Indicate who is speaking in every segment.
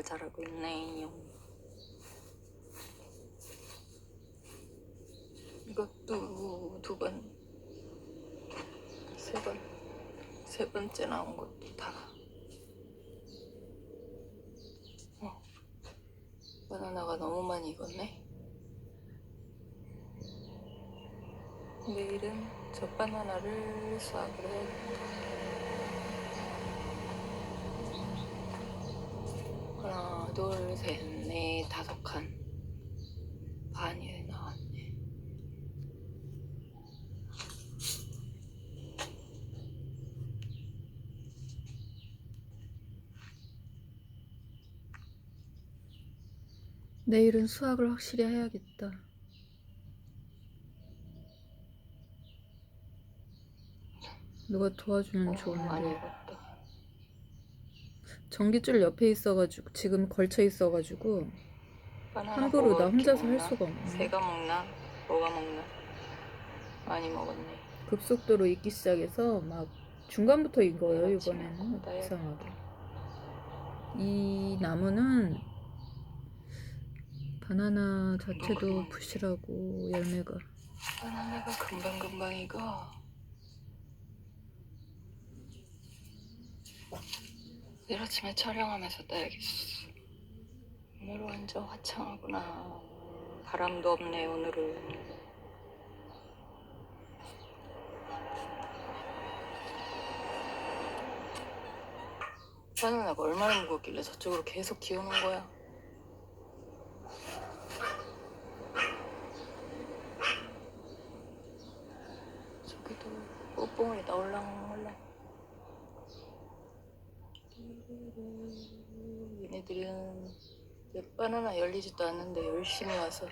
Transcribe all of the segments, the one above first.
Speaker 1: 잘 자라고 있네요. 이것도 두 번, 세 번, 세 번째 나온 것도 다. 어, 바나나가 너무 많이 익었네. 내일은 저 바나나를 수확을 해야 하나, 둘, 셋, 넷, 다섯 칸. 반이 나왔네. 내일은 수학을 확실히 해야겠다. 누가 도와주면
Speaker 2: 어,
Speaker 1: 좋은데. 전기줄 옆에 있어가지고 지금 걸쳐 있어가지고 함부로 나 혼자서 할? 수가 없네.
Speaker 2: 새가 먹나? 뭐가 먹나? 많이 먹었네.
Speaker 1: 급속도로 익기 시작해서 막 중간부터 익어요
Speaker 2: 네,
Speaker 1: 이번에는 이상하게. 이 나무는 바나나 자체도 부실하고 열매가
Speaker 2: 바나나가 금방 금방 익어. 내일 아침에 촬영하면서 따야겠어. 오늘 완전 화창하구나. 바람도 없네 오늘은. 바나나가 얼마나 무겁길래 저쪽으로 계속 기우는 거야? 저기도 꽃봉오리 나올랑말랑 얘네들은 몇 바나나 열리지도 않는데 열심히 와서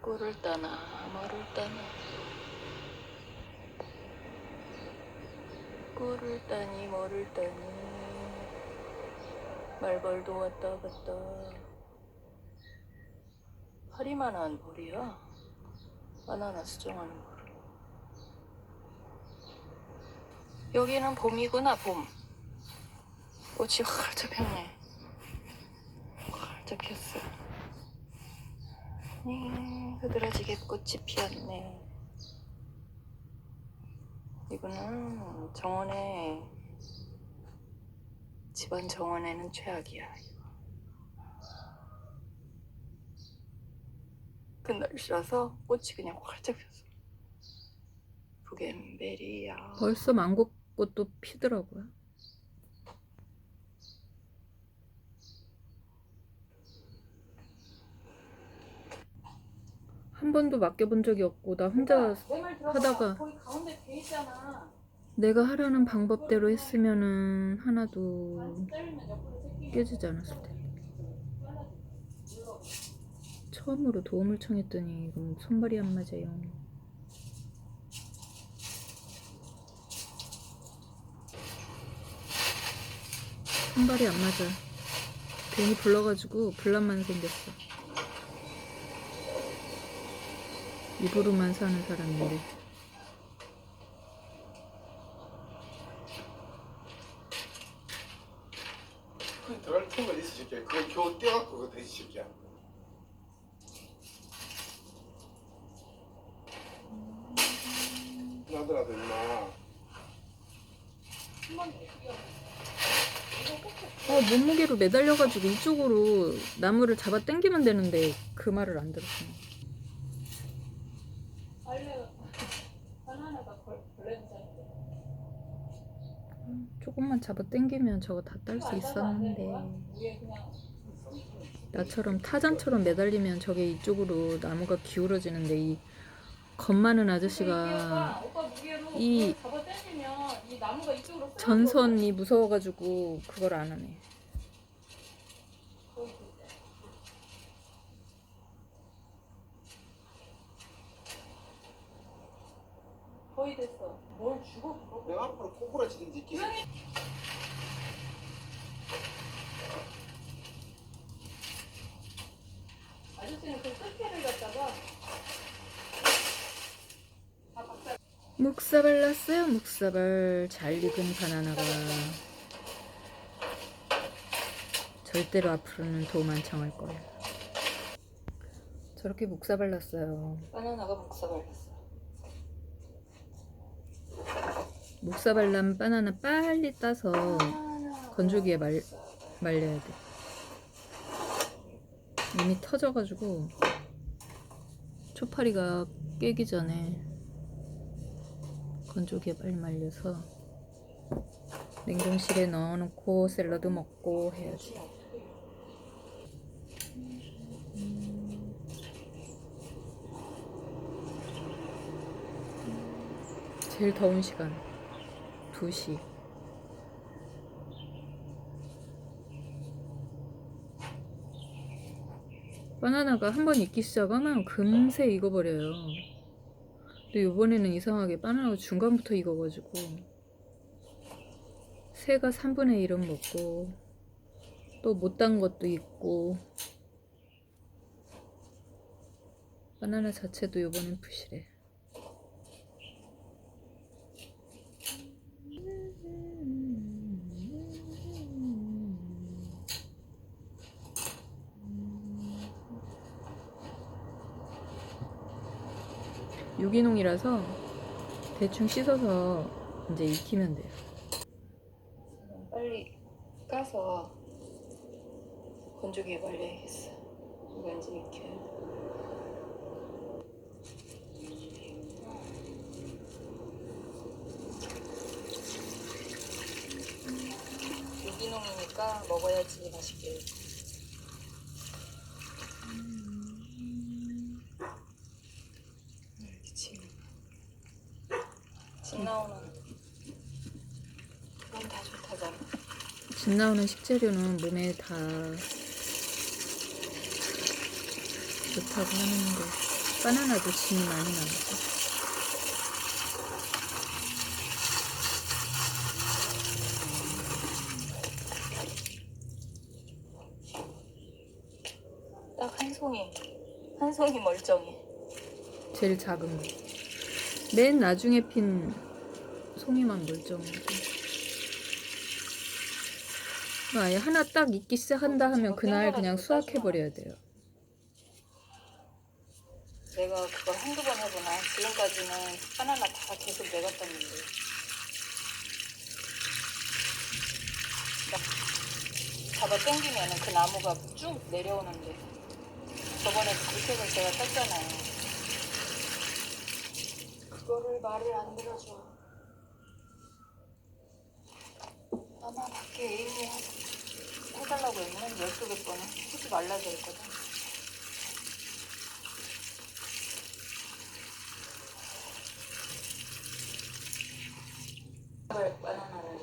Speaker 2: 꿀을 따나 말을 따나 꿀을 따니 뭐를 따니 말벌도 왔다 갔다. 파리만한 벌이야? 바나나 수정하는 거. 여기는 봄이구나 봄 꽃이 활짝 폈네 활짝 폈어 네, 흐드러지게 꽃이 피었네. 이거는 정원에 집안 정원에는 최악이야. 그 날씨라서 꽃이 그냥 활짝 폈어. 부겐베리야.
Speaker 1: 벌써 망고꽃도 피더라고요. 한 번도 맡겨본 적이 없고 나 혼자
Speaker 3: 들어봐.
Speaker 1: 하다가. 내가 하라는 방법대로 했으면은 하나도. 깨지지 않았을 텐데. 처음으로 도움을 청했더니 이건 손발이 안 맞아요. 손발이 안 맞아. 괜히 불러가지고 불난만 생겼어. 입으로만 사는 사람인데.
Speaker 4: 겨우 떼갖고 그거 나더라도 임마
Speaker 1: 어, 몸무게로 매달려가지고 이쪽으로 나무를 잡아 당기면 되는데 그 말을 안 들었어.
Speaker 3: 원래 바나나가 걸 걸레잖아.
Speaker 1: 조금만 잡아 당기면 저거 다 딸 수 있었는데 나처럼 타잔처럼 매달리면 저게 이쪽으로 나무가 기울어지는데 이 겁 많은 아저씨가 이-. 전선이 무서워가지고 그걸 안 하네.
Speaker 3: 거기 있어. 거의 됐어. 뭘 주고 그거?
Speaker 4: 내가 앞으로 꼬꾸라지든지 끼
Speaker 3: 이왕이 아저씨는 그 끝에를 갖다가 다 박살.
Speaker 1: 묵사발 났어요 묵사발 잘 익은 바나나가 절대로 앞으로는 도움 안 청할 거예요. 저렇게 목사 발랐어요.
Speaker 2: 바나나가 목사 발랐어.
Speaker 1: 목사 발람 바나나 빨리 따서 건조기에 말, 말려야 돼. 이미 터져가지고 초파리가 깨기 전에 건조기에 빨리 말려서 냉동실에 넣어놓고 샐러드 먹고 해야지. 제일 더운 시간 2시. 바나나가 한 번 익기 시작하면 금세 익어버려요. 근데 이번에는 이상하게 바나나가 중간부터 익어가지고 새가 3분의 1은 먹고 또 못 단 것도 있고 바나나 자체도 이번엔 푸시래 유기농이라서 대충 씻어서 이제 익히면 돼요.
Speaker 2: 빨리 까서 건조기에 말려야겠어. 이거 이제 익혀요. 유기농이니까 먹어야지 맛있게 침. 침 나오는 그건 다 좋다잖아.
Speaker 1: 집 나오는 식재료는 몸에 다 좋다고 하는데 바나나도 짐이 많이 나오죠.
Speaker 2: 딱한 송이 한 송이 멀쩡해
Speaker 1: 제일 작은 거. 맨 나중에 핀 송이만 멀쩡하고. 아예 하나 딱 익기 시작한다 하면 그날 그냥 수확해버려야 돼요.
Speaker 2: 내가 그걸 한두 번 해보나? 지금까지는 바나나 다 계속 내가 땄는데. 딱 잡아 당기면은 그 나무가 쭉 내려오는데. 저번에도 그렇게 제가 땄잖아요. 그거를 말을 안 들어줘 아마 밖에 애인이 해달라고 했는 12개 번은 하지 말라고 했거든 바나나를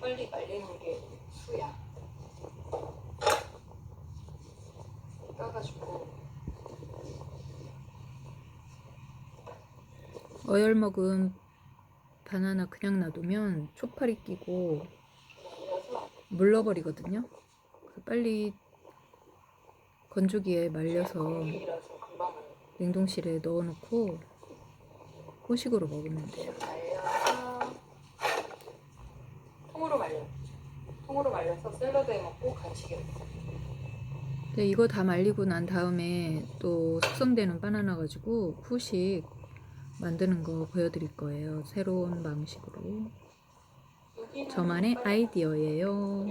Speaker 2: 빨리 말리는 게 수야. 까가지고
Speaker 1: 어열 먹은 바나나 그냥 놔두면 초파리 끼고 물러버리거든요. 빨리 건조기에 말려서. 냉동실에 넣어놓고 후식으로 먹으면 돼요.
Speaker 2: 통으로 말려. 통으로 말려서 샐러드에 먹고 간식에
Speaker 1: 이거 다 말리고 난 다음에 또 숙성되는 바나나 가지고 후식 만드는 거 보여드릴 거예요. 새로운 방식으로. 저만의. 아이디어예요.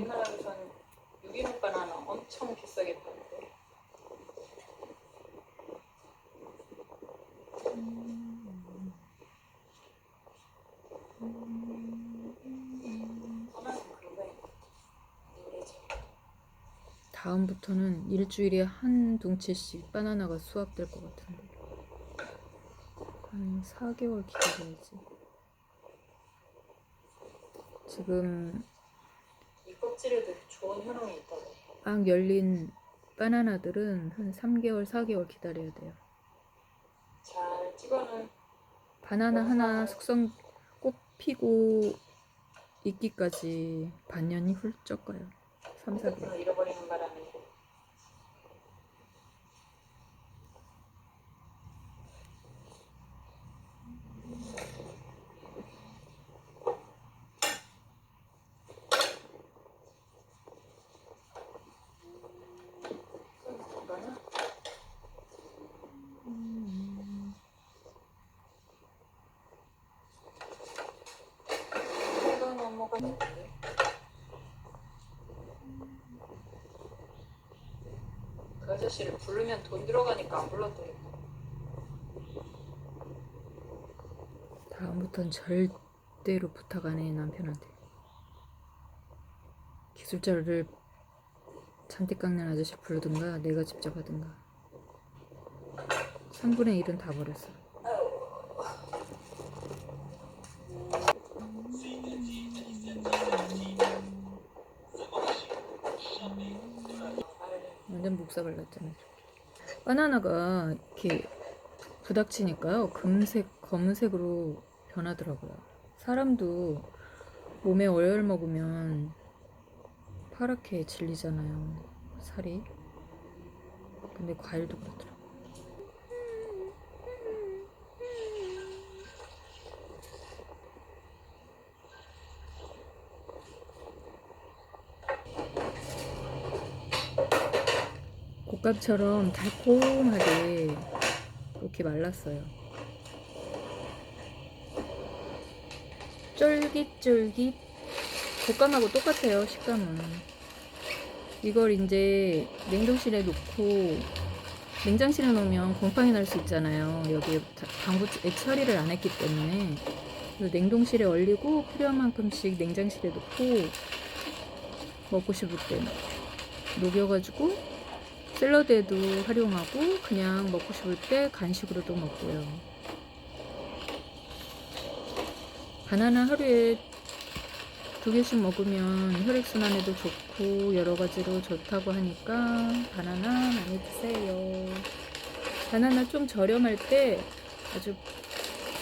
Speaker 1: 다음부터는 일주일에 한 둥치씩 바나나가 수확될 것 같은데. 한 4개월 기다려야지. 지금
Speaker 2: 이 껍질에도 좋은 효능이 있다고
Speaker 1: 막 열린 바나나들은 한 3개월, 4개월 기다려야 돼요.
Speaker 2: 잘 찍어놓은
Speaker 1: 바나나 하나 숙성 꽃 피고 익기까지 반년이 훌쩍 가요. 3, 4개월.
Speaker 2: 핸드폰을 잃어버리는 바람에 아저씨를 부르면 돈 들어가니까 안 불렀더니
Speaker 1: 다음부턴 절대로 부탁 안 해 남편한테. 기술자를 잔뜩 깎는 아저씨 부르든가 내가 직접 하든가. 3분의 1은 다 버렸어 완전 목사발랐잖아 바나나가 이렇게 부닥치니까요. 금색 검은색으로 변하더라고요. 사람도 몸에 오열 먹으면 파랗게 질리잖아요 살이. 근데 과일도 그렇더라고 곶감처럼 달콤하게 이렇게 말랐어요. 쫄깃쫄깃. 곶감하고 똑같아요 식감은. 이걸 이제 냉동실에 놓고 냉장실에 놓으면 곰팡이 날 수 있잖아요. 여기 방부 처리를 안 했기 때문에. 냉동실에 얼리고 필요한 만큼씩 냉장실에 놓고 먹고 싶을 때 녹여가지고 샐러드에도 활용하고 그냥 먹고 싶을 때 간식으로도 먹고요 바나나 하루에 두 개씩 먹으면 혈액순환에도 좋고 여러 가지로 좋다고 하니까 바나나 많이 드세요. 바나나 좀 저렴할 때 아주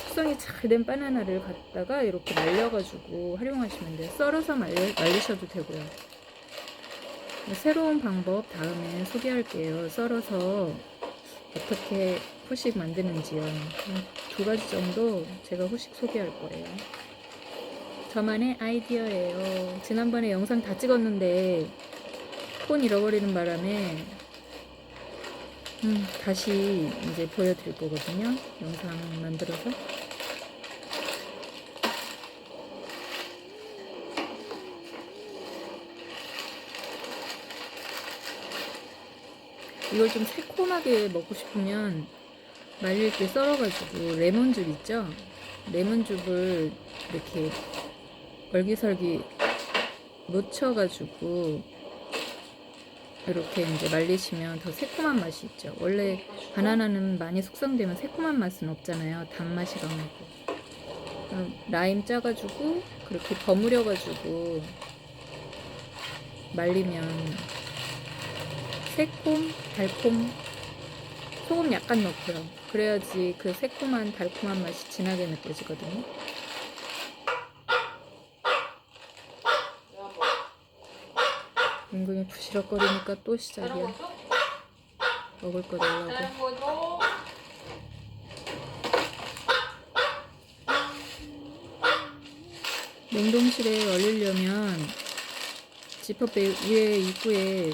Speaker 1: 숙성이 잘 된 바나나를 갖다가 이렇게 말려가지고 활용하시면 돼요. 썰어서 말려, 말리셔도 되고요. 새로운 방법 다음에 소개할게요. 썰어서 어떻게 후식 만드는지요. 음, 두 가지 정도 제가 후식 소개할 거예요. 저만의 아이디어예요. 지난번에 영상 다 찍었는데 폰 잃어버리는 바람에 음, 다시 이제 보여드릴 거거든요. 영상 만들어서. 이걸 좀 새콤하게 먹고 싶으면 말릴 때 썰어가지고 레몬즙 있죠? 레몬즙을 이렇게 얼기설기 묻혀가지고 이렇게 이제 말리시면 더 새콤한 맛이 있죠. 원래 바나나는 많이 숙성되면 새콤한 맛은 없잖아요. 단맛이 강하고. 라임 짜가지고 그렇게 버무려가지고 말리면 새콤, 달콤, 소금 약간 넣고요. 그래야지 그 새콤한 달콤한 맛이 진하게 느껴지거든요. 은근히 부시럭거리니까 또 시작이야. 먹을 거 달라고. 냉동실에 얼리려면 지퍼백 위에 입구에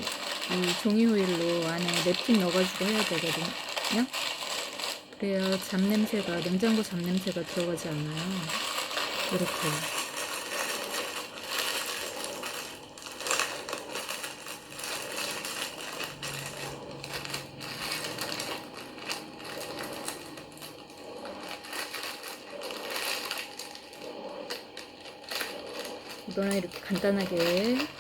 Speaker 1: 이 종이 호일로 안에 냅킨 넣어가지고 해야 되거든요. 그래야 잡냄새가 냉장고 잡냄새가 들어가지 않아요. 이렇게. 이번에 이렇게 간단하게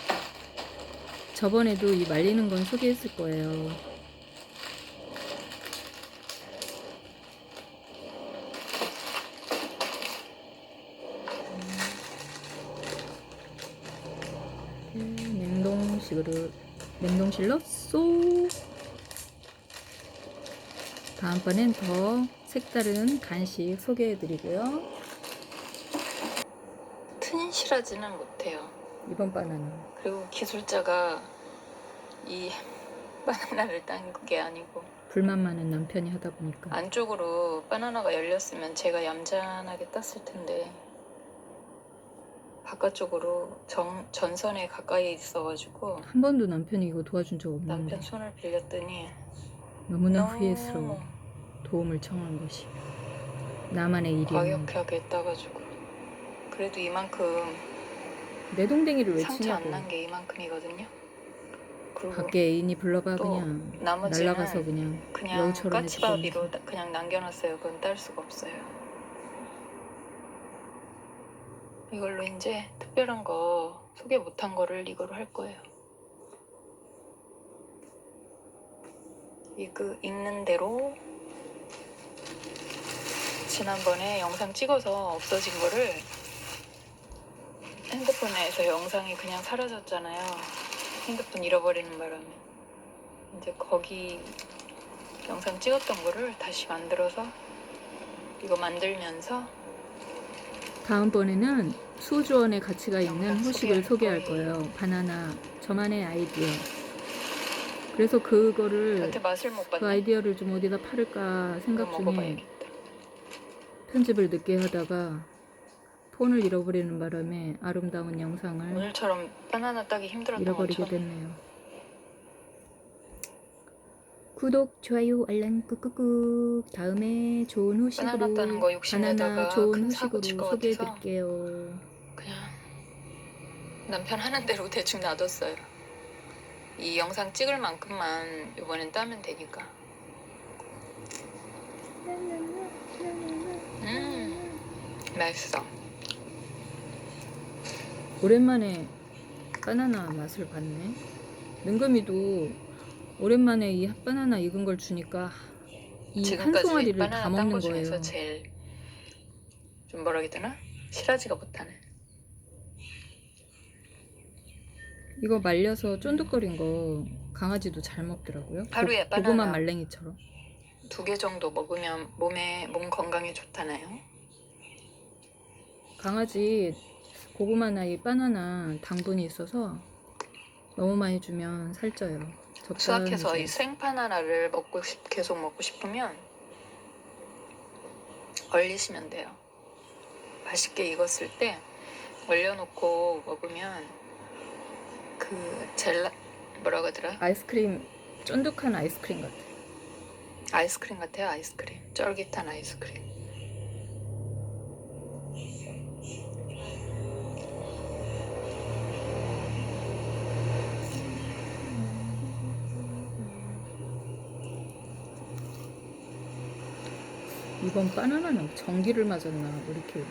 Speaker 1: 저번에도 이 말리는 건 소개했을 거예요. 음, 냉동식으로 냉동실로 쏙 다음번엔 더 색다른 간식 소개해드리고요.
Speaker 2: 튼실하지는 못해요.
Speaker 1: 이번 바나나.
Speaker 2: 그리고 기술자가 이 바나나를 딴 게 아니고
Speaker 1: 불만 많은 남편이 하다 보니까.
Speaker 2: 안쪽으로 바나나가 열렸으면 제가 얌전하게 땄을 텐데 바깥쪽으로 정, 전선에 가까이 있어가지고
Speaker 1: 한 번도 남편이 이거 도와준 적 없는데.
Speaker 2: 남편 손을 빌렸더니
Speaker 1: 너무나
Speaker 2: 너무
Speaker 1: 후회스러워. 도움을 청한 것이. 나만의 일이었는데
Speaker 2: 과격하게 따가지고. 그래도 이만큼
Speaker 1: 내 동댕이를 왜
Speaker 2: 상처 안
Speaker 1: 치냐고
Speaker 2: 난게 이만큼이거든요. 그리고
Speaker 1: 밖에 애인이 불러봐
Speaker 2: 또
Speaker 1: 그냥
Speaker 2: 나머지는
Speaker 1: 날라가서 그냥
Speaker 2: 그냥
Speaker 1: 여우처럼
Speaker 2: 까치바비로 나- 그냥 남겨놨어요. 그건 딸 수가 없어요. 이걸로 이제 특별한 거 소개 못한 거를 이거로 할 거예요. 이거 읽는 대로 지난번에 영상 찍어서 없어진 거를 핸드폰에서 영상이 그냥 사라졌잖아요. 핸드폰 잃어버리는 바람에 이제 거기 영상 찍었던 거를 다시 만들어서 이거 만들면서
Speaker 1: 다음번에는 수조원의 가치가 있는 후식을
Speaker 2: 소개할
Speaker 1: 거예요 바나나 저만의 아이디어 그래서 그거를
Speaker 2: 맛을 못
Speaker 1: 그
Speaker 2: 봤네.
Speaker 1: 아이디어를 좀 어디다 팔을까 생각
Speaker 2: 이거
Speaker 1: 중에
Speaker 2: 먹어봐야겠다.
Speaker 1: 편집을 늦게 하다가 폰을 잃어버리는 바람에 아름다운 영상을
Speaker 2: 오늘처럼 바나나 따기 힘들었던
Speaker 1: 잃어버리게
Speaker 2: 것처럼
Speaker 1: 됐네요. 구독, 좋아요, 알람 꾹꾹꾹. 다음에 좋은 후식으로
Speaker 2: 바나나 따는 거 욕심내다가
Speaker 1: 바나나 좋은
Speaker 2: 큰 사고
Speaker 1: 후식으로
Speaker 2: 칠것 같아서.
Speaker 1: 소개해드릴게요.
Speaker 2: 그냥 남편 하는 대로 대충 놔뒀어요. 이 영상 찍을 만큼만 이번엔 따면 되니까. 음, 맛있어.
Speaker 1: 오랜만에 바나나 맛을 봤네. 능금이도 오랜만에 이 바나나 익은 걸 주니까 이 한 송아리를 다 먹는
Speaker 2: 거 중에서
Speaker 1: 거예요.
Speaker 2: 제일 좀 뭐라 해야 되나? 실하지가 못하네.
Speaker 1: 이거 말려서 쫀득거린 거 강아지도 잘 먹더라고요.
Speaker 2: 하루에
Speaker 1: 고, 고구마
Speaker 2: 바나나.
Speaker 1: 말랭이처럼.
Speaker 2: 두 개 정도 먹으면 몸에 몸 건강에 좋다나요?
Speaker 1: 강아지 고구마나 이 바나나 당분이 있어서 너무 많이 주면 살쪄요. 적당히 줘요.
Speaker 2: 이 생바나나를 먹고 싶, 계속 먹고 싶으면 얼리시면 돼요. 맛있게 익었을 때 얼려놓고 먹으면 그 젤라 뭐라고 하더라?
Speaker 1: 아이스크림 쫀득한 아이스크림 같아.
Speaker 2: 아이스크림 같아요 아이스크림 쫄깃한 아이스크림
Speaker 1: 이번 바나나는 전기를 맞았나? 왜 이렇게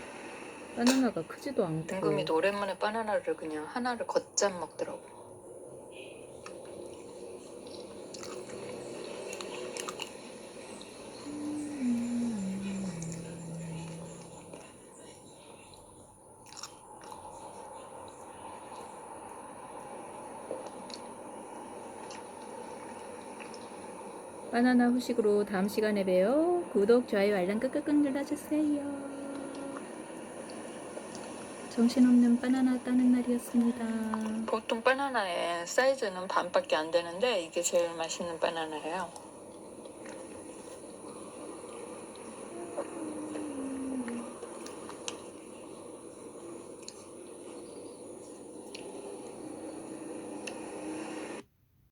Speaker 1: 바나나가 크지도 않고.
Speaker 2: 등금이도 오랜만에 바나나를 그냥 하나를 걷잠 먹더라고
Speaker 1: 바나나 후식으로 다음 시간에 봬요. 구독, 좋아요, 알람 끄끄끄 눌러주세요. 정신없는 바나나 따는 날이었습니다.
Speaker 2: 보통 바나나의 사이즈는 반밖에 안 되는데 이게 제일 맛있는 바나나예요